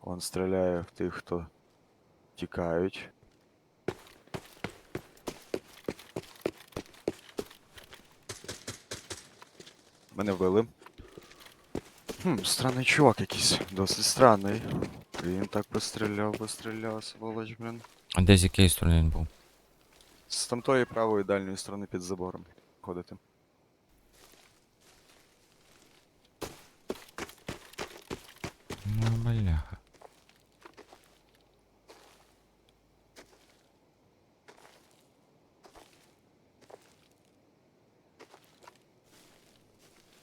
Он стріляє в тих, хто тікають. Мене вбили. Хм, странний чувак якийсь, досить странний. Він так постріляв, постріляв, сволоч, блін. А де з якої сторони він був? З тамтої правої дальньої сторони під забором ходити. Ну, бляха.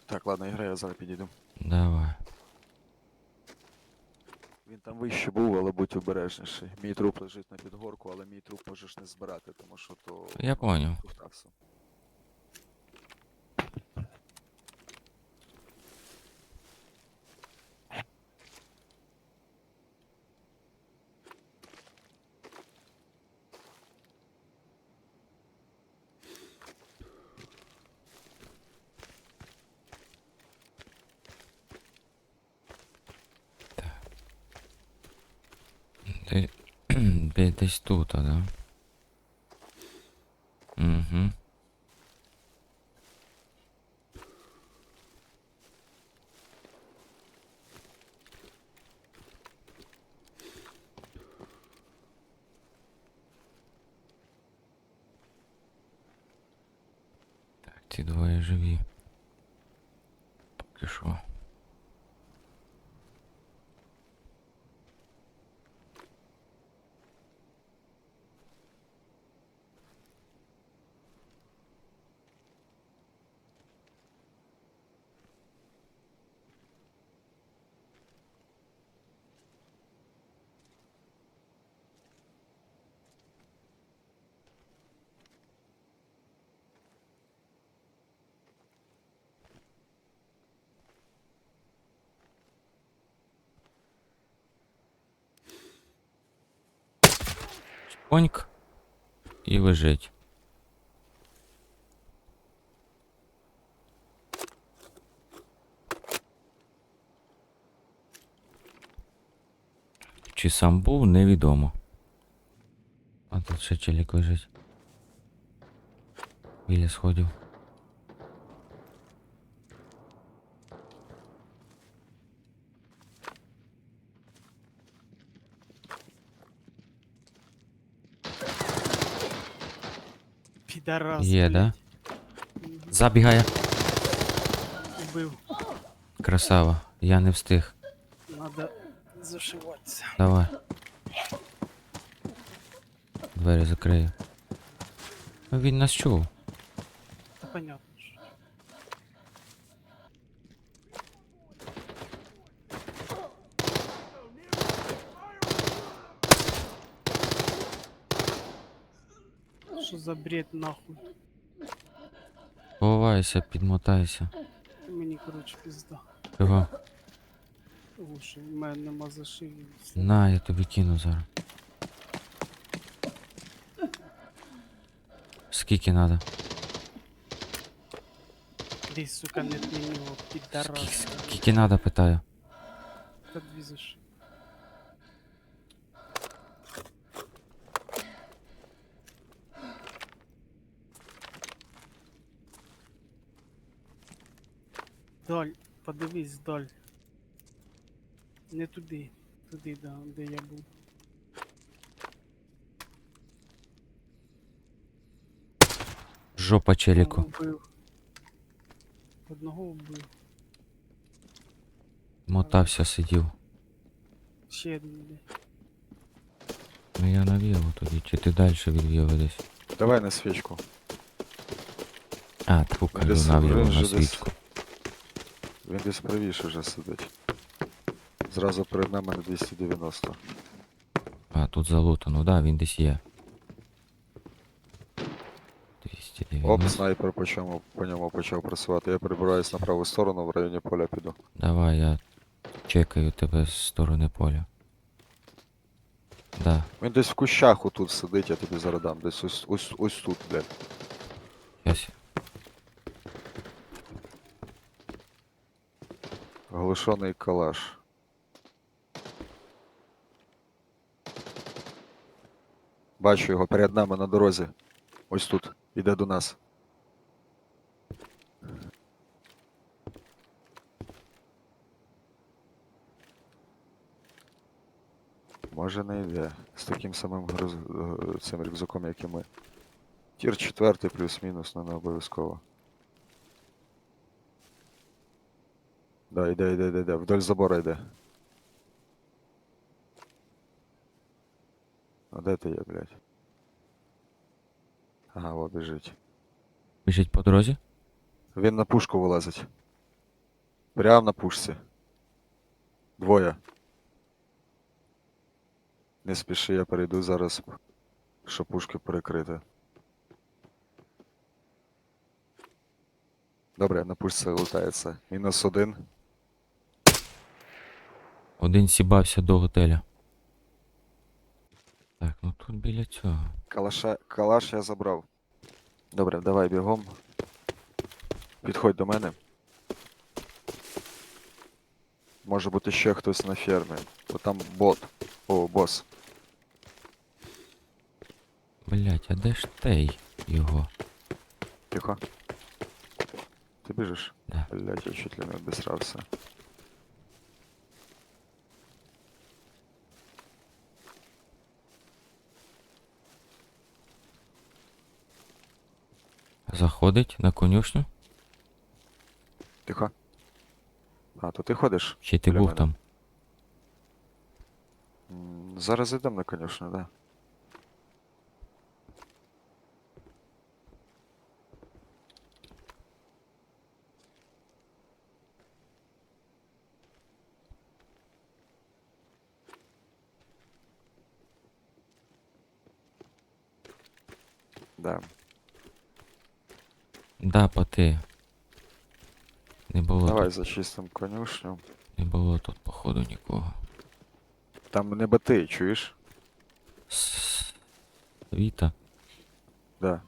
Так, ладно, ігра, я зараз підійду. Давай. Він там вище був, але будь обережніший. Мій труп лежить на підгорку, але мій труп можеш не збирати, тому що то. Я поняв. Туфтався. Десь тут, да? Угу. Так, ці двоє живі. Поки що. Поньк. І лежить. Чи сам був, невідомо. А тут ще челік лежить. Біля сходів. Підарас. Є, да? Забігає. Убив. Красава. Я не встиг. Надо зашиватися. Давай. Двері закрию. Ну, Він нас чув. Та понятно. За бред нахуй? Ховайся, підмотайся. Мені, коротше, пізда. Чого? Тому що в мене нема за шиї. На, я тобі кину зараз. Скільки надо? Ти, сука, не на нього, Скільки, скільки надо, питаю. Та дві за шиї. Даль, подивись даль. Не туди. Туди, да, де я був. Жопа челіку. Одного вбив. Одного вбив. Мотався, сидів. Ще один. Ну я навів тоді, чи ти далі відвів десь. Давай на свічку. А, тьфу, кажу, Десь навів на десь- свічку. Він десь правіше вже сидить. Зразу перед нами на 290. А, тут залутано, да, він десь є. 290. Оп, снайпер по, чому, по ньому почав працювати. Я перебираюсь на праву сторону, в районі поля піду. Давай, я чекаю тебе з сторони поля. Да, Він десь в кущах отут сидить, я тобі зараз дам. Десь ось, ось, ось тут, блядь. щас. Глушений калаш. Бачу його перед нами на дорозі. Ось тут. Іде до нас. Може не йде. З таким самим груз... Е, цим рюкзаком, як і ми. Тір четвертий плюс-мінус, але не обов'язково. Да, йде, йде, йде, йде. Вдоль забора йде. А де ти є, блядь? Ага, во біжить. Біжить по дорозі? Він на пушку вилазить. Прямо на пушці. Двоє. Не спіши, я перейду зараз, щоб пушки перекрити. Добре, на пушці лутається. Мінус один. Один сібався до готеля. Так, ну тут біля цього. Калаша... Калаш я забрав. Добре, давай бігом. Підходь до мене. Може бути ще хтось на фермі. Бо там бот. О, бос. Блять, а де ж тей його? Тихо. Ти біжиш? Да. Блять, я чуть ли не обісрався. Заходить на конюшню? Тихо. А, то ти ходиш? Чи ти Біля був мене. там? М, Зараз йдемо на конюшню, да. Да. Да, поти. Не було Давай тут, зачистимо конюшню. не було тут, походу, нікого. Там не бати, чуєш? С- Віта. Да.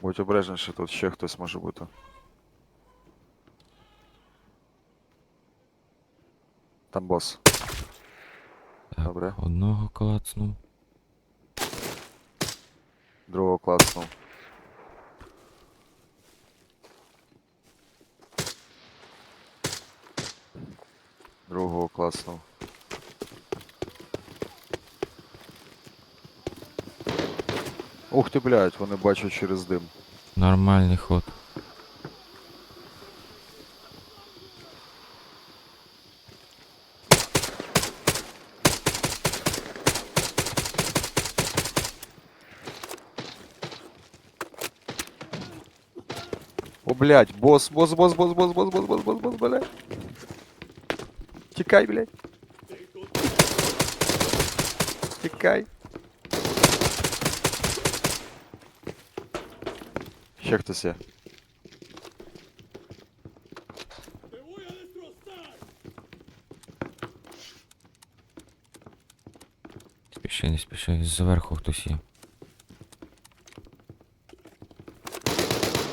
Будь обережніше, тут ще хтось може бути. Там бос. Добре. Одного клацнув. Другого класнув. Другого класнув. Ух ти, блядь, вони бачать через дим. Нормальний ход. О, блядь, босс, босс, босс, босс, босс, босс, босс, босс, босс, босс, блядь. Тікай, блядь. Тікай. Ще хтось є. Спіши, не спіши, зверху хтось є.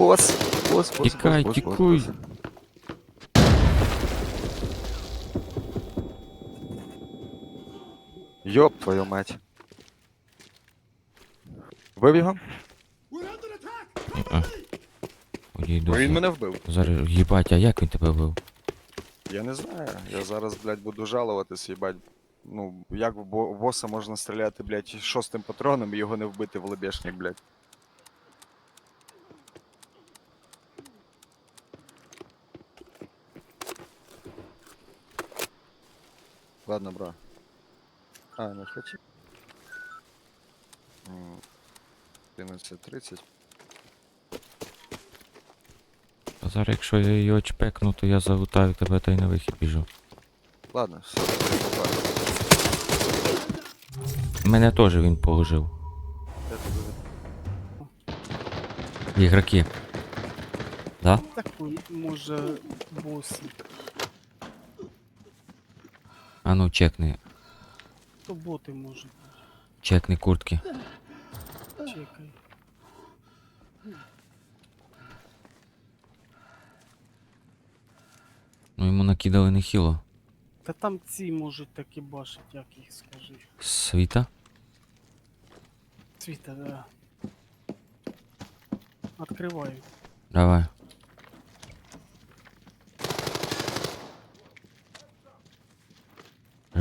Босс, босс, босс, Тікай, босс, босс, тікуй. босс. Ёб твою мать. Вбив його? Одійду. Він мене вбив. Зараз, їбать, а як він тебе вбив? Я не знаю. Я зараз, блядь, буду жалуватись, їбать. Ну, як в бо- боса можна стріляти, блядь, шостим патроном і його не вбити в лебешник, блядь. Ладно, бро. А, не хочу. 11.30. А зараз, якщо я його чпекну, то я залутаю тебе та й на вихід біжу. Ладно, все, побачимо. Мене теж він положив. Я тобі Ігроки. Да? Так ой, може боси. А ну чекни. То боти може. Чекни куртки. Чекай. Ну йому накидали нехило. Та там ці можуть таки бачить, як їх скажи. Світа? Цвіта, да. Откриваю. Давай.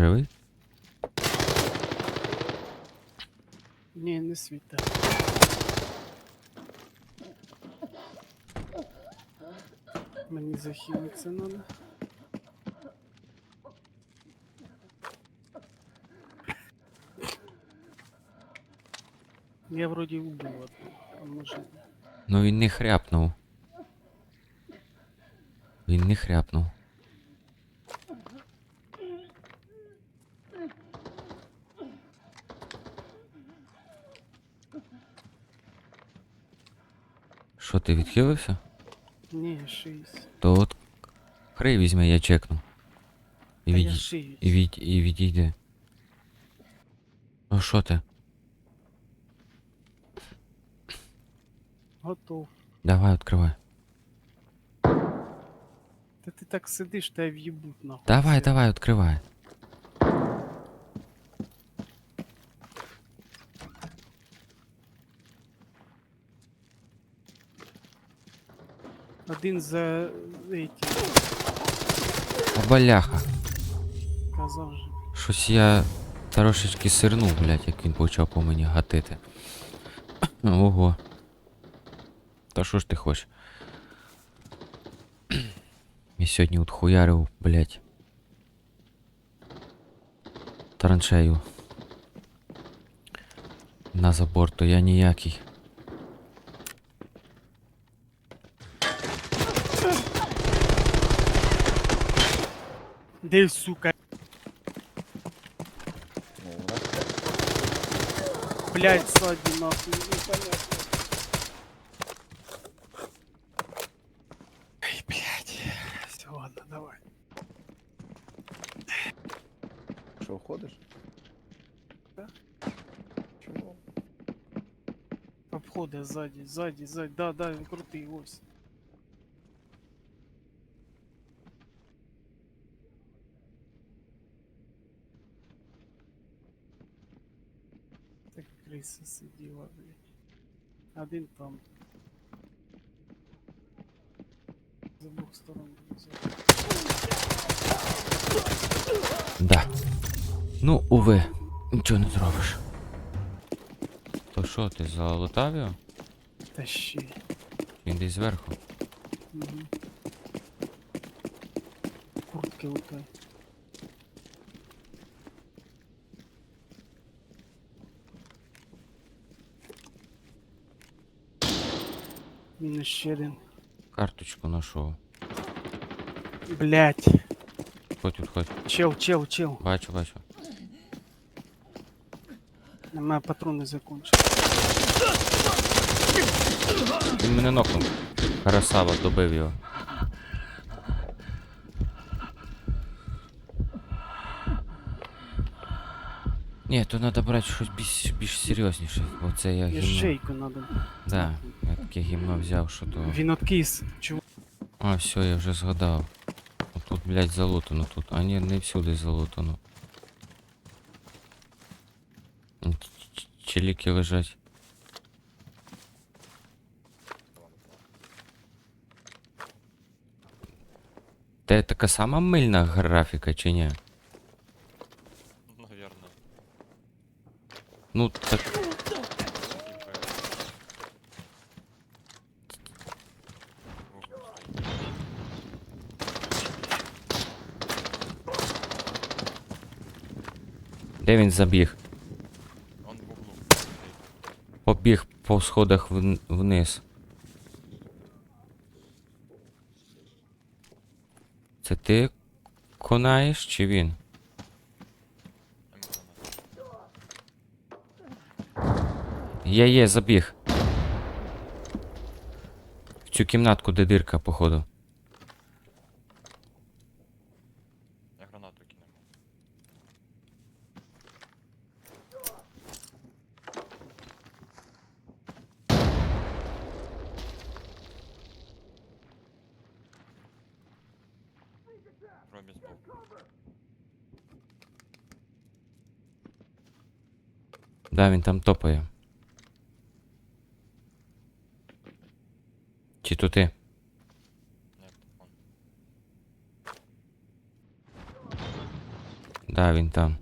Живий? Ні, не світа. Мені захилитися надо. Я вроді убив а може. Ну він не хряпнув. Він не хряпнув. Ти відхилився? Ні, шиюсь. То от хрей візьми, я чекну. І, Та я відій... шиюсь. і, від... і відійди. Ну що ти? Готов. Давай, відкривай. Та ти так сидиш, та й в'їбуть нахуй. Давай, давай, відкривай. Один за эти, Обаляха. казав же. Щось я трошечки сирнув, блядь, як він почав по мені гатити. Ого. Та що ж ти хочеш? Я сьогодні от хуярив, блядь. Траншею. На забор, то я ніякий. Де, сука, блядь, сзади нахуй, непонятно. Ай, блядь. Все, ладно, давай. Що, входиш? Да. Чому? Обходи сзади, сзади, сзади. Да, да, крутий, ось. Так криса сиділа, блядь. Один там. З обох сторон Да. Ну, уви, нічого не зробиш. То що, ти залутав його? Та ще. Він десь зверху. Угу. Куртки лутай. Мінус ще один. Карточку нашов. Блять. Хоть тут, хоть. Чел, чел, чел. Бачу, бачу. У мене патрони закончились. Він мене нокнув. Красава, добив його. Ні, то треба брати щось більш, більш серйозніше, бо це я гімно. шейку надо. Да, я таке гімно взяв, що то. Він откис. Чувак. А, все, я вже згадав. Тут, блядь, залутано тут. А ні, не всюди залутано. Ч- Челіки лежать. Те така сама мильна графіка чи ні? Ну, так. Де він забіг? Побіг по сходах вн- вниз. Це ти конаєш чи він? Є, є, забіг. В цю кімнатку, де дирка, походу. Я гранату кинемо. Робі. Да, він там топає. То ти? Да, він там.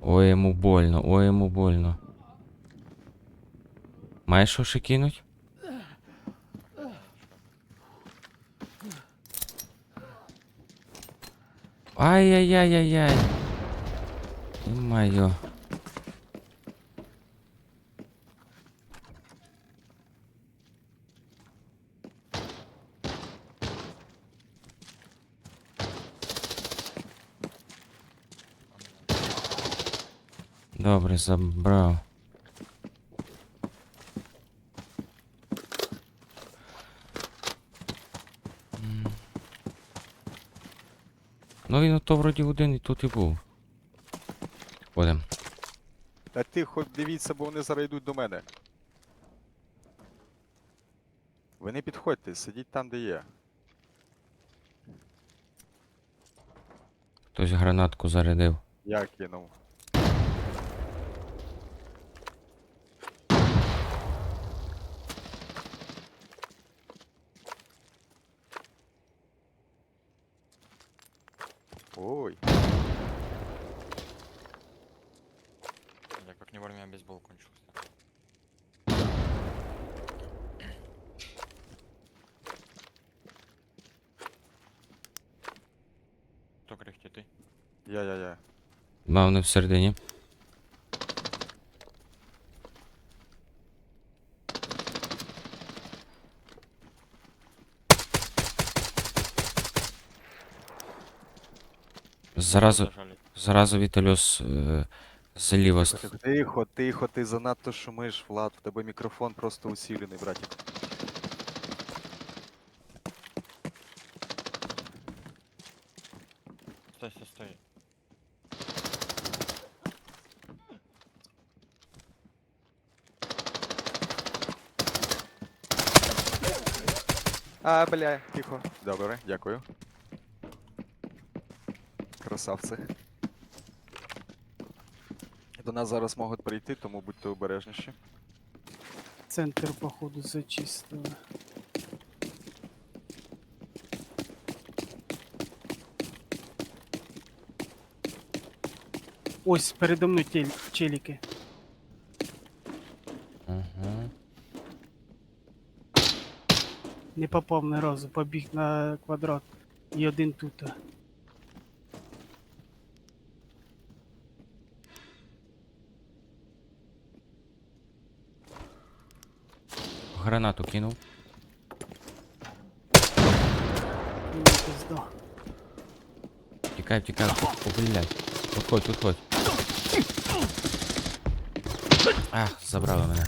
Ой, йому больно, ой, йому больно. Маєш що ще кинуть? Ай-яй-яй-яй-яй. Ё-моё. Добре, забрав. Ну він ото вроді один і тут і був. Ходим. Та ти хоч дивіться, бо вони зараз йдуть до мене. Ви не підходьте, сидіть там, де є. Хтось гранатку зарядив. Я кинув. Ой, Я как не вовремя бейсбол кончился. Кто кряхтит я-я-я. Мав не всередині. Зразу, зразу Вітальос е, зліва. Тихо, тихо, тихо, тихо, ти занадто шумиш, Влад, в тебе мікрофон просто усилений, братик. Стой, стой, стой. А, бля, тихо. Добре, дякую. Красавці. До нас зараз можуть прийти, тому будьте обережніші. Центр, походу, зачистили. Ось передо мною тель, челіки. Угу. Не попав ні разу, побіг на квадрат. І один тут. Гранату кинув. Мені пизда. Тікай, тікай, о, блядь. Виходь, виходь. Ах, забрали мене.